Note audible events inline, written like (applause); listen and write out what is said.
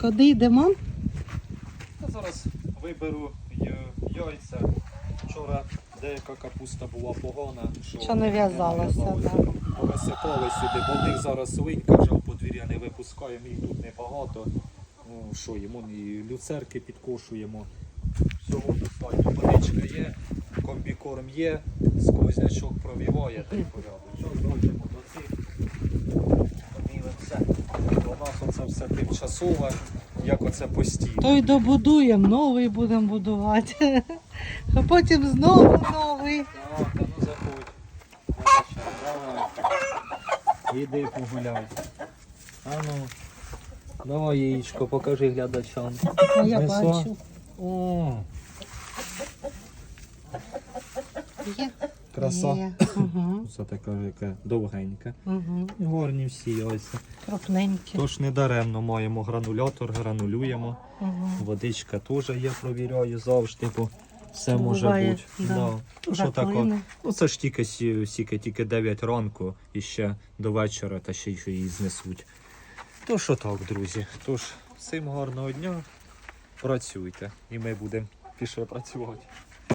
Куди йдемо? Я зараз виберу яйця. Вчора деяка капуста була погана. Що не в'язалося, в'язалося. да. Повисипали сюди, бо в них зараз свинька вже в подвір'я не випускаємо, їх тут небагато. Ну, що їмо, і люцерки підкошуємо. Всього достатньо. Водичка є, комбікорм є, сквознячок пробиває, та й порядок. Що дойдемо до цих, подивимося. Нас оце все тимчасове, як оце постійно. Той добудуємо, новий будемо будувати. (laughs) А потім знову новий. Так, та ну заходь. Давай. Іди погуляй. А ну. Давай яєчко, покажи глядачам. А я Несла. бачу. О, Є. краса. Угу. (laughs) Це така яка довгенька. Угу. І Гарні всі яйця. Крупненькі. Тож не даремно маємо гранулятор, гранулюємо. Угу. Водичка теж є, провіряю завжди, бо все може Буває, бути. да. Ну, що. Ну це ж тільки сі- сіки, тільки 9 ранку і ще до вечора та ще й що її знесуть. То що так, друзі? Тож, всім гарного дня, працюйте, і ми будемо піше працювати.